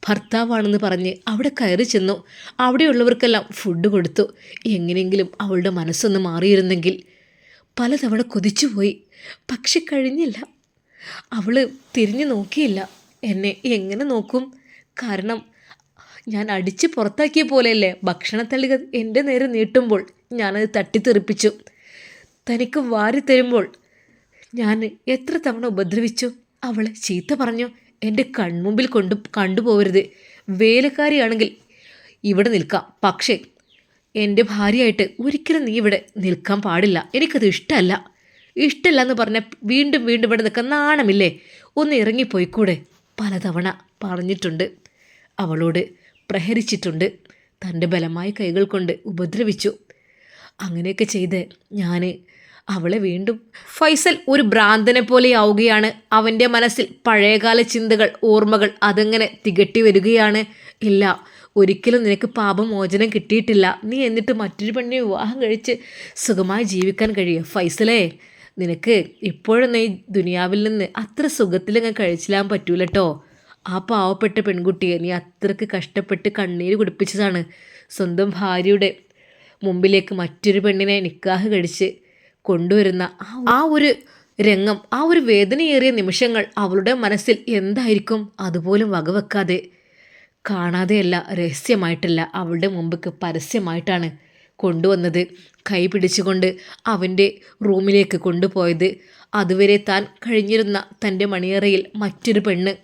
ഭർത്താവാണെന്ന് പറഞ്ഞ് അവിടെ കയറി ചെന്നു. അവിടെയുള്ളവർക്കെല്ലാം ഫുഡ് കൊടുത്തു. എങ്ങനെയെങ്കിലും അവളുടെ മനസ്സൊന്ന് മാറിയിരുന്നെങ്കിൽ പലതവണ കൊതിച്ചുപോയി. പക്ഷെ കഴിഞ്ഞില്ല. അവൾ തിരിഞ്ഞു നോക്കിയില്ല. എന്നെ എങ്ങനെ നോക്കും? കാരണം ഞാൻ അടിച്ച് പുറത്താക്കിയ പോലെയല്ലേ? ഭക്ഷണത്തള്ളികൾ എന്റെ നേരെ നീട്ടുമ്പോൾ ഞാനത് തട്ടിത്തെറിപ്പിച്ചു. തനിക്ക് വാരി തരുമ്പോൾ ഞാൻ എത്ര തവണ ഉപദ്രവിച്ചു? അവൾ ചീത്ത പറഞ്ഞു. എന്റെ കൺമുമ്പിൽ കൊണ്ടു കണ്ടുപോകരുത് വേലക്കാരിയാണെങ്കിൽ ഇവിടെ നിൽക്കാം. പക്ഷേ എന്റെ ഭാര്യയായിട്ട് ഒരിക്കലും നീ ഇവിടെ നിൽക്കാൻ പാടില്ല. എനിക്കത് ഇഷ്ടമല്ല. ഇഷ്ടമല്ല എന്ന് പറഞ്ഞാൽ വീണ്ടും വീണ്ടും ഇവിടെ നിൽക്കാൻ നാണമില്ലേ? ഒന്ന് ഇറങ്ങിപ്പോയിക്കൂടെ പലതവണ പറഞ്ഞിട്ടുണ്ട്. അവളോട് പ്രഹരിച്ചിട്ടുണ്ട്. തന്റെ ബലമായ കൈകൾ കൊണ്ട് ഉപദ്രവിച്ചു. അങ്ങനെയൊക്കെ ചെയ്ത് ഞാൻ അവളെ വീണ്ടും. ഫൈസൽ ഒരു ഭ്രാന്തനെ പോലെയാവുകയാണ്. അവന്റെ മനസ്സിൽ പഴയകാല ചിന്തകൾ ഓർമ്മകൾ അതങ്ങനെ തികട്ടി വരികയാണ്? ഇല്ല ഒരിക്കലും നിനക്ക് പാപമോചനം കിട്ടിയിട്ടില്ല. നീ എന്നിട്ട് മറ്റൊരു പെണ്ണിനെ വിവാഹം കഴിച്ച് സുഖമായി ജീവിക്കാൻ കഴിയും? ഫൈസലേ നിനക്ക് ഇപ്പോഴൊന്നും ഈ ദുനിയാവിൽ നിന്ന് അത്ര സുഖത്തിലങ്ങ് കഴിച്ചില്ലാൻ പറ്റൂല കേട്ടോ ആ പാവപ്പെട്ട പെൺകുട്ടിയെ നീ അത്രയ്ക്ക് കഷ്ടപ്പെട്ട് കണ്ണീര് കുടിപ്പിച്ചതാണ്. സ്വന്തം ഭാര്യയുടെ മുമ്പിലേക്ക് മറ്റൊരു പെണ്ണിനെ നിക്കാഹ് കഴിച്ച് കൊണ്ടുവരുന്ന ആ- ഒരു രംഗം ആ ഒരു വേദനയേറിയ നിമിഷങ്ങൾ അവളുടെ മനസ്സിൽ എന്തായിരിക്കും? അതുപോലും വകവെക്കാതെ കാണാതെയല്ല രഹസ്യമായിട്ടല്ല അവളുടെ മുമ്പേക്ക് പരസ്യമായിട്ടാണ് കൊണ്ടുവന്നത്. കൈ പിടിച്ചുകൊണ്ട് അവന്റെ റൂമിലേക്ക് കൊണ്ടുപോയത്. അതുവരെ താൻ കഴിഞ്ഞിരുന്ന തന്റെ മണിയറയിൽ മറ്റൊരു പെണ്ണ്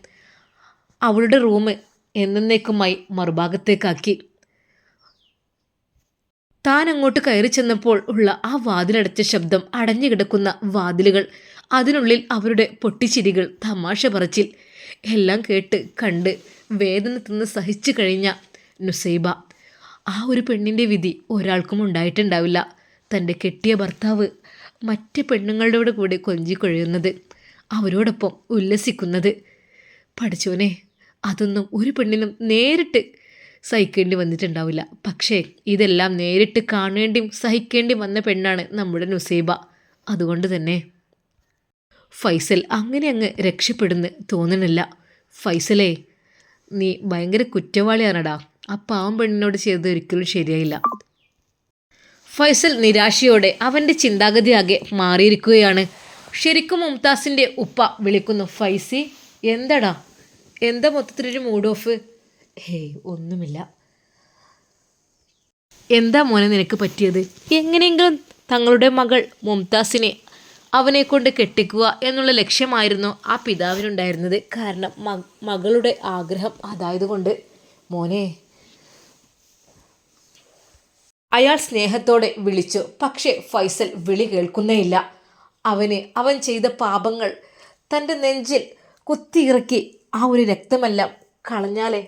അവളുടെ റൂം എന്നേക്കുമായി മറുഭാഗത്തേക്കാക്കി. താൻ അങ്ങോട്ട് കയറി ചെന്നപ്പോൾ ഉള്ള ആ വാതിലടച്ച ശബ്ദം അടഞ്ഞു കിടക്കുന്ന വാതിലുകൾ അതിനുള്ളിൽ അവരുടെ പൊട്ടിച്ചിരികൾ തമാശ പറച്ചിൽ എല്ലാം കേട്ട് കണ്ട് വേദന തിന്ന് സഹിച്ചു കഴിഞ്ഞ നുസൈബ. ആ ഒരു പെണ്ണിന്റെ വിധി ഒരാൾക്കും ഉണ്ടായിട്ടുണ്ടാവില്ല. തന്റെ കെട്ടിയ ഭർത്താവ് മറ്റ് പെണ്ണുങ്ങളുടെ കൂടെ കൊഞ്ചിക്കൊഴിയുന്നത് അവരോടൊപ്പം ഉല്ലസിക്കുന്നത്. പഠിച്ചോനെ അതൊന്നും ഒരു പെണ്ണിനും നേരിട്ട് സഹിക്കേണ്ടി വന്നിട്ടുണ്ടാവില്ല. പക്ഷേ ഇതെല്ലാം നേരിട്ട് കാണേണ്ടിയും സഹിക്കേണ്ടി വന്ന പെണ്ണാണ് നമ്മുടെ നുസൈബ. അതുകൊണ്ട് തന്നെ ഫൈസൽ അങ്ങനെ അങ്ങ് രക്ഷപ്പെടുന്ന് തോന്നണില്ല. ഫൈസലേ നീ ഭയങ്കര കുറ്റവാളിയാണടാ. ആ പാവം പെണ്ണിനോട് ചെയ്തത് ഒരിക്കലും ശരിയായില്ല. ഫൈസൽ നിരാശയോടെ അവന്റെ ചിന്താഗതിയാകെ മാറിയിരിക്കുകയാണ്. ശരിക്കും മുംതാസിന്റെ ഉപ്പ വിളിക്കുന്നു ഫൈസി എന്തടാ? എന്താ മൊത്തത്തിലൊരു മൂഡ് ഓഫ്? ഹേയ് ഒന്നുമില്ല. എന്താ മോനെ നിനക്ക് പറ്റിയത്? എങ്ങനെയെങ്കിലും തങ്ങളുടെ മകൾ മുംതാസിനെ അവനെ കൊണ്ട് കെട്ടിക്കുക എന്നുള്ള ലക്ഷ്യമായിരുന്നു ആ പിതാവിനുണ്ടായിരുന്നത്. കാരണം മകളുടെ ആഗ്രഹം അതായതുകൊണ്ട്. മോനെ അയാൾ സ്നേഹത്തോടെ വിളിച്ചു. പക്ഷേ ഫൈസൽ വിളി കേൾക്കുന്നേയില്ല. അവന് അവൻ ചെയ്ത പാപങ്ങൾ തന്റെ നെഞ്ചിൽ കുത്തിയിറക്കി ആ ഒരു രക്തമെല്ലാം കളഞ്ഞാലേ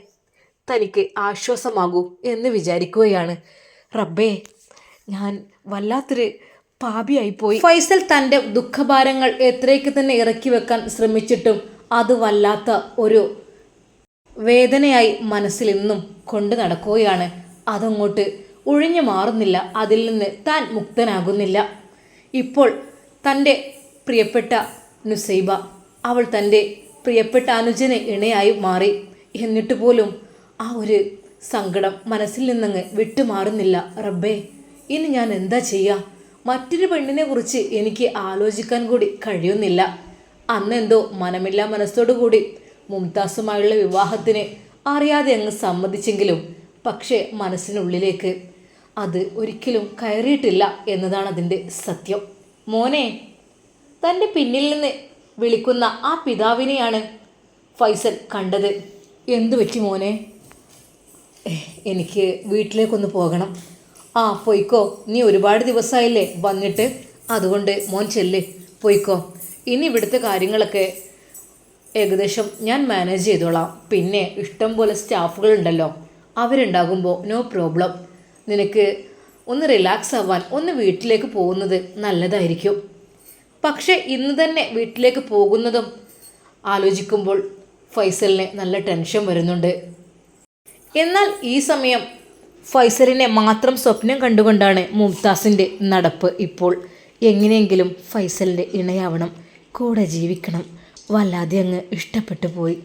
തനിക്ക് ആശ്വാസമാകൂ എന്ന് വിചാരിക്കുകയാണ്. റബ്ബേ ഞാൻ വല്ലാത്തൊരു പാപിയായിപ്പോയി. ഫൈസൽ തന്റെ ദുഃഖഭാരങ്ങൾ എത്രയ്ക്ക് തന്നെ ഇറക്കി വെക്കാൻ ശ്രമിച്ചിട്ടും അത് വല്ലാത്ത ഒരു വേദനയായി മനസ്സിൽ ഇന്നും കൊണ്ടു നടക്കുകയാണ്. അതങ്ങോട്ട് ഒഴിഞ്ഞു മാറുന്നില്ല. അതിൽ നിന്ന് താൻ മുക്തനാകുന്നില്ല. ഇപ്പോൾ തന്റെ പ്രിയപ്പെട്ട നുസൈബ അവൾ തന്റെ പ്രിയപ്പെട്ട അനുജന് ഇണയായി മാറി. എന്നിട്ട് പോലും ആ ഒരു സങ്കടം മനസ്സിൽ നിന്നങ്ങ് വിട്ടുമാറുന്നില്ല. റബ്ബേ ഇനി ഞാൻ എന്താ ചെയ്യുക മറ്റൊരു പെണ്ണിനെ കുറിച്ച് എനിക്ക് ആലോചിക്കാൻ കൂടി കഴിയുന്നില്ല. അന്നെന്തോ മനമില്ലാ മനസ്സോടു കൂടി മുംതാസുമായുള്ള വിവാഹത്തിന് അറിയാതെ അങ്ങ് സമ്മതിച്ചെങ്കിലും പക്ഷേ മനസ്സിനുള്ളിലേക്ക് അത് ഒരിക്കലും കയറിയിട്ടില്ല എന്നതാണ് അതിന്റെ സത്യം. മോനെ തന്റെ പിന്നിൽ നിന്ന് വിളിക്കുന്ന ആ പിതാവിനെയാണ് ഫൈസൽ കണ്ടത്. എന്തു പറ്റി മോനെ? "ഏഹ്, എനിക്ക് വീട്ടിലേക്കൊന്ന് പോകണം. ആ പോയിക്കോ. നീ ഒരുപാട് ദിവസമായില്ലേ വന്നിട്ട്. അതുകൊണ്ട് മോൻ ചെല്ലേ. പോയിക്കോ. ഇനി ഇവിടുത്തെ കാര്യങ്ങളൊക്കെ ഏകദേശം ഞാൻ മാനേജ് ചെയ്തോളാം. പിന്നെ ഇഷ്ടം പോലെ സ്റ്റാഫുകളുണ്ടല്ലോ. അവരുണ്ടാകുമ്പോൾ നോ പ്രോബ്ലം. നിനക്ക് ഒന്ന് റിലാക്സ് ആവാൻ ഒന്ന് വീട്ടിലേക്ക് പോകുന്നത് നല്ലതായിരിക്കും. പക്ഷേ ഇന്ന് തന്നെ വീട്ടിലേക്ക് പോകുന്നതും ആലോചിക്കുമ്പോൾ ഫൈസലിന് നല്ല ടെൻഷൻ വരുന്നുണ്ട്. എന്നാൽ ഈ സമയം ഫൈസലിനെ മാത്രം സ്വപ്നം കണ്ടുകൊണ്ടാണ് മുംതാസിന്റെ നടപ്പ് ഇപ്പോൾ. എങ്ങനെയെങ്കിലും ഫൈസലിന്റെ ഇണയാവണം കൂടെ ജീവിക്കണം. വല്ലാതെ അങ്ങ് ഇഷ്ടപ്പെട്ടു പോയി.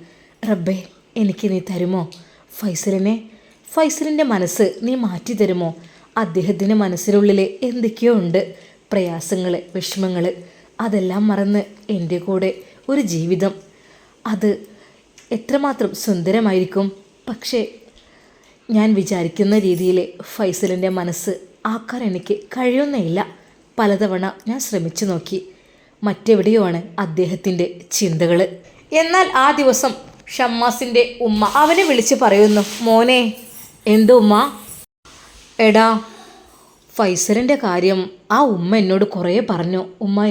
റബ്ബേ എനിക്ക് നീ തരുമോ? ഫൈസലിനെ ഫൈസലിന്റെ മനസ്സ് നീ മാറ്റി തരുമോ? അദ്ദേഹത്തിന്റെ മനസ്സിനുള്ളിൽ എന്തൊക്കെയോ ഉണ്ട്. പ്രയാസങ്ങൾ വിഷമങ്ങൾ അതെല്ലാം മറന്ന് എന്റെ കൂടെ ഒരു ജീവിതം. അത് എത്രമാത്രം സുന്ദരമായിരിക്കും. പക്ഷേ ഞാൻ വിചാരിക്കുന്ന രീതിയിൽ ഫൈസലിന്റെ മനസ്സ് ആക്കാൻ എനിക്ക് കഴിയുന്നേയില്ല. പലതവണ ഞാൻ ശ്രമിച്ചു നോക്കി. മറ്റെവിടെയുമാണ് അദ്ദേഹത്തിന്റെ ചിന്തകൾ എന്നാൽ ആ ദിവസം ഷമ്മാസിന്റെ ഉമ്മ അവനെ വിളിച്ച് പറയുന്നു മോനെ എന്തോ ഉമ്മ? എടാ ഫൈസലിന്റെ കാര്യം ആ ഉമ്മ എന്നോട് കുറേ പറഞ്ഞു. ഉമ്മ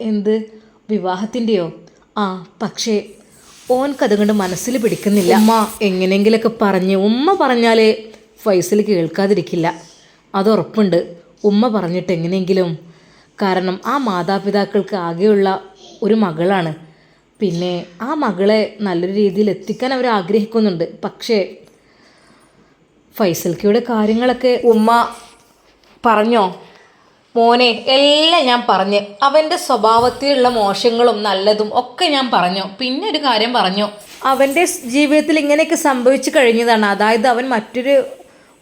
എന്ത്? വിവാഹത്തിന്റെയോ ആ പക്ഷേ ഓൻക്കത് കണ്ട് മനസ്സിൽ പിടിക്കുന്നില്ല. ഉമ്മ എങ്ങനെയെങ്കിലൊക്കെ പറഞ്ഞ് ഉമ്മ പറഞ്ഞാൽ ഫൈസൽ കേൾക്കാതിരിക്കില്ല. അത് ഉറപ്പുണ്ട് ഉമ്മ പറഞ്ഞിട്ട് എങ്ങനെയെങ്കിലും. കാരണം ആ മാതാപിതാക്കൾക്ക് ആകെയുള്ള ഒരു മകളാണ്. പിന്നെ ആ മകളെ നല്ലൊരു രീതിയിൽ എത്തിക്കാൻ അവർ ആഗ്രഹിക്കുന്നുണ്ട്. പക്ഷേ ഫൈസൽക്കയുടെ കാര്യങ്ങളൊക്കെ ഉമ്മ പറഞ്ഞോ? മോനെ എല്ലാം ഞാൻ പറഞ്ഞ്. അവന്റെ സ്വഭാവത്തിലുള്ള മോശങ്ങളും നല്ലതും ഒക്കെ ഞാൻ പറഞ്ഞു? പിന്നെ ഒരു കാര്യം പറഞ്ഞു? അവന്റെ ജീവിതത്തിൽ ഇങ്ങനെയൊക്കെ സംഭവിച്ചു കഴിഞ്ഞതാണ്. അതായത് അവൻ മറ്റൊരു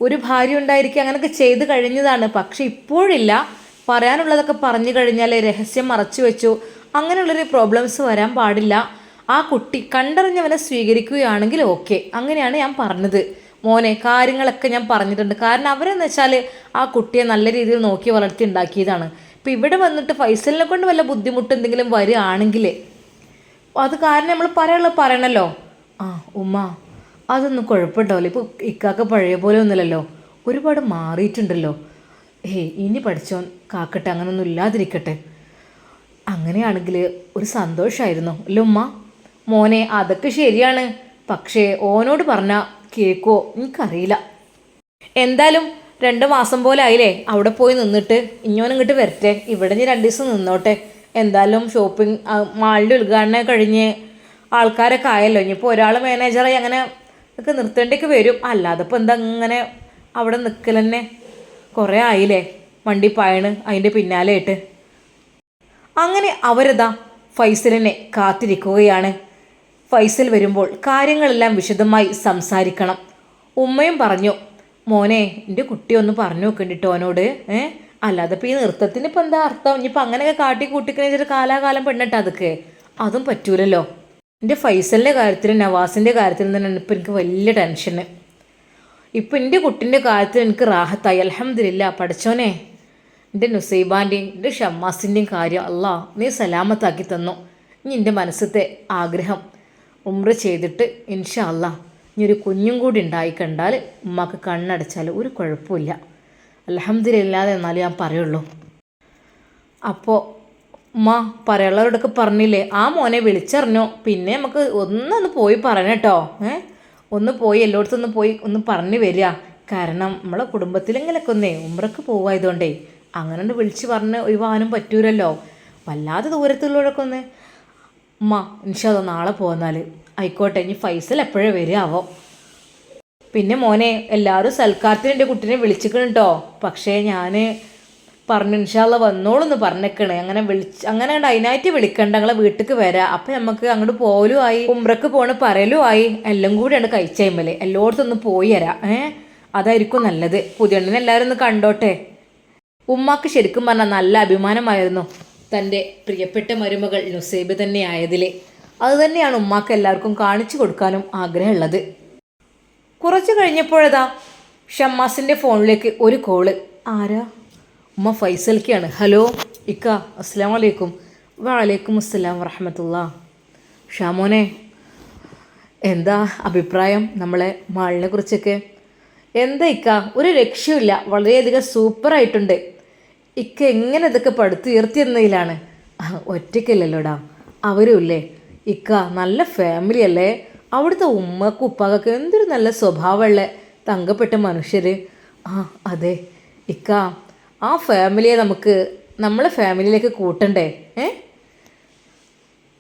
ഒരു ഭാര്യ ഉണ്ടായിരിക്കുക അങ്ങനെയൊക്കെ ചെയ്തു കഴിഞ്ഞതാണ്. പക്ഷെ ഇപ്പോഴില്ല. പറയാനുള്ളതൊക്കെ പറഞ്ഞു കഴിഞ്ഞാൽ രഹസ്യം മറച്ചു വെച്ചു. അങ്ങനെയുള്ളൊരു പ്രോബ്ലംസ് വരാൻ പാടില്ല. ആ കുട്ടി കണ്ടറിഞ്ഞവനെ സ്വീകരിക്കുകയാണെങ്കിൽ ഓക്കെ അങ്ങനെയാണ് ഞാൻ പറഞ്ഞത്. മോനെ കാര്യങ്ങളൊക്കെ ഞാൻ പറഞ്ഞിട്ടുണ്ട്. കാരണം അവരെന്ന് വെച്ചാൽ ആ കുട്ടിയെ നല്ല രീതിയിൽ നോക്കി വളർത്തി ഉണ്ടാക്കിയതാണ്. ഇപ്പം ഇവിടെ വന്നിട്ട് ഫൈസലിനെ കൊണ്ട് വല്ല ബുദ്ധിമുട്ട് എന്തെങ്കിലും വരികയാണെങ്കിൽ അത് കാരണം നമ്മൾ പറയാനുള്ളത് പറയണല്ലോ. ആ ഉമ്മ അതൊന്നും കുഴപ്പമുണ്ടാവില്ല. ഇപ്പോൾ ഇക്കാക്ക പഴയ പോലെ ഒന്നുമില്ലല്ലോ. ഒരുപാട് മാറിയിട്ടുണ്ടല്ലോ. ഹേ ഇനി പഠിച്ചോൻ കാക്കട്ടെ അങ്ങനൊന്നും ഇല്ലാതിരിക്കട്ടെ. അങ്ങനെയാണെങ്കിൽ ഒരു സന്തോഷമായിരുന്നു അല്ല ഉമ്മ? മോനെ അതൊക്കെ ശരിയാണ്. പക്ഷേ ഓനോട് പറഞ്ഞാൽ കേക്കോ? എനിക്കറിയില്ല. എന്തായാലും രണ്ട് മാസം പോലെ ആയില്ലേ അവിടെ പോയി നിന്നിട്ട്. ഇങ്ങോനും ഇങ്ങോട്ട് വരട്ടെ. ഇവിടെ നീ രണ്ട് ദിവസം നിന്നോട്ടെ. എന്തായാലും ഷോപ്പിംഗ് മാളിന്റെ ഉദ്ഘാടനം കഴിഞ്ഞ് ആൾക്കാരൊക്കെ ആയല്ലോ. ഇനിയിപ്പോൾ ഒരാൾ മാനേജറായി അങ്ങനെ ഒക്കെ നിർത്തേണ്ടൊക്കെ വരും. അല്ലാതെ ഇപ്പോൾ എന്താ ഇങ്ങനെ അവിടെ നിൽക്കൽ തന്നെ കുറേ ആയില്ലേ വണ്ടി പായണ് അതിന്റെ പിന്നാലെ ആയിട്ട്. അങ്ങനെ അവരതാ ഫൈസലിനെ കാത്തിരിക്കുകയാണ്. ഫൈസൽ വരുമ്പോൾ കാര്യങ്ങളെല്ലാം വിശദമായി സംസാരിക്കണം. ഉമ്മയും പറഞ്ഞു മോനെ എന്റെ കുട്ടി ഒന്ന് പറഞ്ഞു നോക്കണ്ടിട്ടോ അവനോട് ഏ? അല്ലാതെ ഇപ്പം ഈ നൃത്തത്തിന് ഇപ്പം എന്താ അർത്ഥം? ഇനിയിപ്പോൾ അങ്ങനെയൊക്കെ കാട്ടി കൂട്ടിക്കണ കാലാകാലം പെണ്ണിട്ട് അതൊക്കെ. അതും പറ്റൂലല്ലോ. എന്റെ ഫൈസലിന്റെ കാര്യത്തിലും നവാസിന്റെ കാര്യത്തിലും തന്നെയാണ് ഇപ്പം എനിക്ക് വലിയ ടെൻഷന്. ഇപ്പം എന്റെ കുട്ടീന്റെ കാര്യത്തിൽ എനിക്ക് റാഹത്തായി. അലഹമില്ല പഠിച്ചോനെ. എന്റെ നുസൈബാന്റെയും എന്റെ ഷമ്മാസിന്റെയും കാര്യം അല്ലാ നീ സലാമത്താക്കി തന്നു. ഇനി എന്റെ മനസ്സത്തെ ആഗ്രഹം ഉമ്ര ചെയ്തിട്ട് ഇൻഷല്ല ഇനി ഒരു കുഞ്ഞും കൂടി ഉണ്ടായി കണ്ടാൽ ഉമ്മാക്ക് കണ്ണടച്ചാൽ ഒരു കുഴപ്പമില്ല. അലഹമില്ലാതെ എന്നാലും ഞാൻ പറയുള്ളൂ. അപ്പോൾ ഉമ്മ പറയുള്ളവരോടൊക്കെ പറഞ്ഞില്ലേ ആ മോനെ വിളിച്ചറിഞ്ഞോ? പിന്നെ നമുക്ക് ഒന്നൊന്ന് പോയി പറയണട്ടോ ഏ? ഒന്ന് പോയി എല്ലായിടത്തും ഒന്ന് പോയി ഒന്ന് പറഞ്ഞു വരിക. കാരണം നമ്മളെ കുടുംബത്തിലെങ്കിലൊക്കെ ഒന്നേ ഉമ്രക്ക് പോവായതുകൊണ്ടേ അങ്ങനെ വിളിച്ച് പറഞ്ഞ് ഒഴിവാനും പറ്റൂരല്ലോ വല്ലാതെ ദൂരത്തുള്ളവരൊക്കെ ഒന്ന് ഉമ്മ എനിക്കത് നാളെ പോന്നാൽ ആയിക്കോട്ടെ ഇനി ഫൈസൽ എപ്പോഴേ വരികയാവോ പിന്നെ മോനെ എല്ലാവരും സൽക്കാരത്തിന് എന്റെ കുട്ടീനെ വിളിച്ചിക്കണം കേട്ടോ പക്ഷേ ഞാൻ പറഞ്ഞു ഇൻഷാല്ല വന്നോളൂന്ന് പറഞ്ഞേക്കണേ. അങ്ങനെ വിളിച്ച് അങ്ങനെ കണ്ട് അതിനായിട്ട് വിളിക്കണ്ട ഞങ്ങളെ വീട്ടിലേക്ക് വരാം. അപ്പം നമുക്ക് അങ്ങോട്ട് പോലും ആയി ഉമ്രക്ക് പോണ പറയലും ആയി. എല്ലാം കൂടിയാണ് കഴിച്ചേമ്മൽ എല്ലായിടത്തും ഒന്ന് പോയി തരാം ഏ? അതായിരിക്കും നല്ലത്. പുതിയണ്ണിനെ എല്ലാവരും ഒന്ന് കണ്ടോട്ടെ. ഉമ്മാക്ക് ശരിക്കും പറഞ്ഞാൽ നല്ല അഭിമാനമായിരുന്നു. തന്റെ പ്രിയപ്പെട്ട മരുമകൾ നുസൈബ് തന്നെ ആയതിലെ. അതുതന്നെയാണ് ഉമ്മാക്ക് എല്ലാവർക്കും കാണിച്ചു കൊടുക്കാനും ആഗ്രഹമുള്ളത്. കുറച്ച് കഴിഞ്ഞപ്പോഴതാ ഷമ്മാസിന്റെ ഫോണിലേക്ക് ഒരു കോൾ. ആരാ? ഉമ്മ ഫൈസൽക്കാണ്. ഹലോ ഇക്ക അസ്സാം വലൈക്കും വാലൈക്കും അസ്സലാം വറഹമത്തുള്ള. ഷാമോനെ എന്താ അഭിപ്രായം നമ്മളെ മാളിനെ കുറിച്ചൊക്കെ? എന്താ ഇക്ക ഒരു രക്ഷയില്ല വളരെയധികം സൂപ്പറായിട്ടുണ്ട്. ഇക്ക എങ്ങനെ ഇതൊക്കെ പടുത്തുയർത്തിയെന്നതിലാണ്. ഒറ്റയ്ക്കല്ലല്ലോടാ. അവരുമില്ലേ ഇക്ക നല്ല ഫാമിലി അല്ലേ? അവിടുത്തെ ഉമ്മക്കും ഉപ്പാക്കൊക്കെ എന്തൊരു നല്ല സ്വഭാവമുള്ള തങ്കപ്പെട്ട മനുഷ്യർ ആ അതെ. ഇക്ക ആ ഫാമിലിയെ നമുക്ക് നമ്മളെ ഫാമിലിയിലേക്ക് കൂട്ടണ്ടേ? ഏ?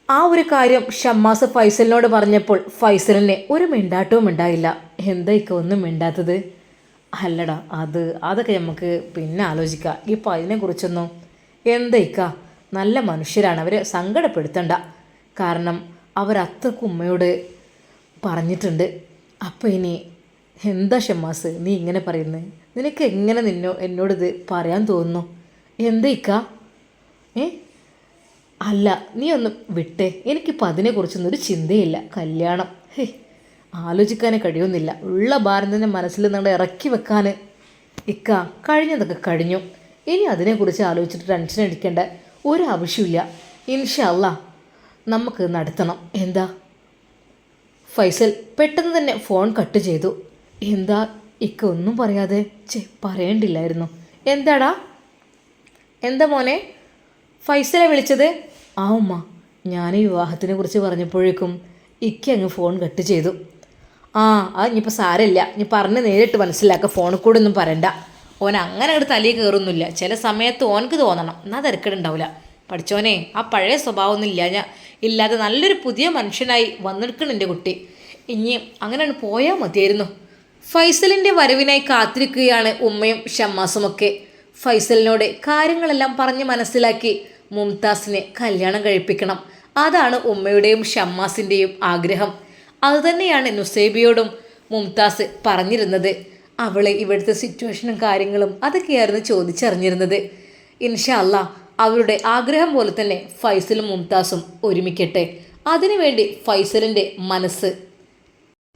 ആ ഒരു കാര്യം ഷമ്മാസ് ഫൈസലിനോട് പറഞ്ഞപ്പോൾ ഫൈസലിനെ ഒരു മിണ്ടാട്ടവും ഉണ്ടായില്ല. എന്താ ഇക്ക ഒന്നും മിണ്ടാത്തത്? അല്ലടാ അത് അതൊക്കെ നമുക്ക് പിന്നെ ആലോചിക്കാം. ഇപ്പോൾ അതിനെക്കുറിച്ചൊന്നും എന്താ ഇക്ക നല്ല മനുഷ്യരാണ്. അവരെ സങ്കടപ്പെടുത്തണ്ട. കാരണം അവരത്രക്കും ഉമ്മയോട് പറഞ്ഞിട്ടുണ്ട്. അപ്പോൾ ഇനി എന്താ ഷമ്മാസ് നീ ഇങ്ങനെ പറയുന്നത് നിനക്ക് എങ്ങനെ നിന്നോ എന്നോട് ഇത് പറയാൻ തോന്നുന്നു? എന്തേക്ക ഏ? അല്ല നീ ഒന്ന് വിട്ടേ. എനിക്കിപ്പോൾ അതിനെക്കുറിച്ചൊന്നും ഒരു ചിന്തയില്ല. കല്യാണം. ഹേ. ആലോചിക്കാനേ കഴിയുന്നില്ല. ഉള്ള ഭാരം തന്നെ മനസ്സിൽ നിങ്ങളുടെ ഇറക്കി വെക്കാൻ ഇക്ക കഴിഞ്ഞതൊക്കെ കഴിഞ്ഞു. ഇനി അതിനെക്കുറിച്ച് ആലോചിച്ചിട്ട് ടെൻഷൻ അടിക്കേണ്ട ഒരു ആവശ്യമില്ല ഇൻഷല്ല നമുക്ക് നടത്തണം. എന്താ? ഫൈസൽ പെട്ടെന്ന് തന്നെ ഫോൺ കട്ട് ചെയ്തു. എന്താ ഇക്ക ഒന്നും പറയാതെ? ചേ പറയണ്ടില്ലായിരുന്നു. എന്താടാ? എന്താ മോനെ? ഫൈസലെ വിളിച്ചത്? ആ ഉമ്മ ഞാൻ ഈ വിവാഹത്തിനെ കുറിച്ച് പറഞ്ഞപ്പോഴേക്കും ഇക്ക അങ്ങ് ഫോൺ കട്ട് ചെയ്തു. ആ അത് ഇനിയിപ്പോൾ സാരമില്ല. ഇനി പറഞ്ഞ് നേരിട്ട് മനസ്സിലാക്കുക ഫോണിൽ കൂടെ ഒന്നും പറയണ്ട. ഓൻ അങ്ങനെ അങ്ങോട്ട് തലയിൽ കയറുന്നില്ല ചില സമയത്ത് ഓനക്ക് തോന്നണം. എന്നാൽ തിരക്കിടുണ്ടാവില്ല പഠിച്ചോനെ ആ പഴയ സ്വഭാവമൊന്നും ഇല്ല ഞാൻ ഇല്ലാതെ നല്ലൊരു പുതിയ മനുഷ്യനായി വന്നെടുക്കണം എന്റെ കുട്ടി. ഇനി അങ്ങനെ പോയാൽ മതിയായിരുന്നു. ഫൈസലിന്റെ വരവിനായി കാത്തിരിക്കുകയാണ് ഉമ്മയും ഷമ്മാസുമൊക്കെ ഫൈസലിനോട് കാര്യങ്ങളെല്ലാം പറഞ്ഞ് മനസ്സിലാക്കി മുംതാസിനെ കല്യാണം കഴിപ്പിക്കണം. അതാണ് ഉമ്മയുടെയും ഷമ്മാസിന്റെയും ആഗ്രഹം. അതുതന്നെയാണ് നുസൈബിയോടും മുംതാസ് പറഞ്ഞിരുന്നത്. അവളെ ഇവിടുത്തെ സിറ്റുവേഷനും കാര്യങ്ങളും അതൊക്കെയായിരുന്നു ചോദിച്ചറിഞ്ഞിരുന്നത്. ഇൻഷാ അല്ലാ അവരുടെ ആഗ്രഹം പോലെ തന്നെ ഫൈസലും മുംതാസും ഒരുമിക്കട്ടെ. അതിനുവേണ്ടി ഫൈസലിന്റെ മനസ്സ്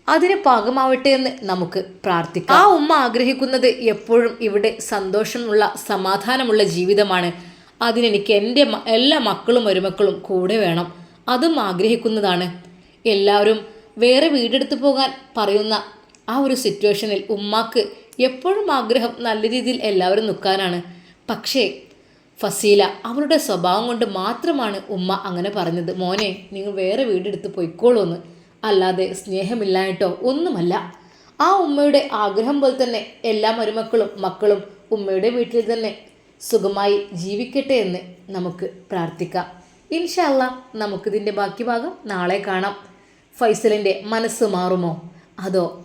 അതിന് പാകമാവട്ടെ എന്ന് നമുക്ക് പ്രാർത്ഥിക്കാം. ആ ഉമ്മ ആഗ്രഹിക്കുന്നത് എപ്പോഴും ഇവിടെ സന്തോഷമുള്ള സമാധാനമുള്ള ജീവിതമാണ്. അതിനെനിക്ക് എന്റെ എല്ലാ മക്കളും മരുമക്കളും കൂടെ വേണം. അതും ആഗ്രഹിക്കുന്നതാണ്. എല്ലാവരും വേറെ വീടെടുത്ത് പോകാൻ പറയുന്ന ആ ഒരു സിറ്റുവേഷനിൽ ഉമ്മാക്ക് എപ്പോഴും ആഗ്രഹം നല്ല രീതിയിൽ എല്ലാവരും നിൽക്കാനാണ്. പക്ഷേ ഫസീല അവളുടെ സ്വഭാവം കൊണ്ട് മാത്രമാണ് ഉമ്മ അങ്ങനെ പറഞ്ഞത്. മോനെ നിങ്ങൾ വേറെ വീടെടുത്ത് പോയിക്കോളൂ എന്ന് അല്ലാതെ സ്നേഹമില്ലായിട്ടോ ഒന്നുമല്ല. ആ ഉമ്മയുടെ ആഗ്രഹം പോലെ തന്നെ എല്ലാ മരുമക്കളും മക്കളും ഉമ്മയുടെ വീട്ടിൽ തന്നെ സുഖമായി ജീവിക്കട്ടെ എന്ന് നമുക്ക് പ്രാർത്ഥിക്കാം. ഇൻഷല്ല നമുക്കിതിന്റെ ബാക്കി ഭാഗം നാളെ കാണാം. ഫൈസലിന്റെ മനസ്സ് മാറുമോ? അതോ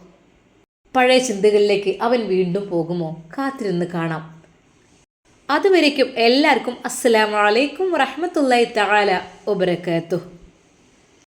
പഴയ ചിന്തകളിലേക്ക് അവൻ വീണ്ടും പോകുമോ? കാത്തിരുന്ന് കാണാം. അതുവരേക്കും എല്ലാവർക്കും അസ്സലാമലൈക്കും വറഹമത്തല്ലായി തആല വബറകാതുഹു.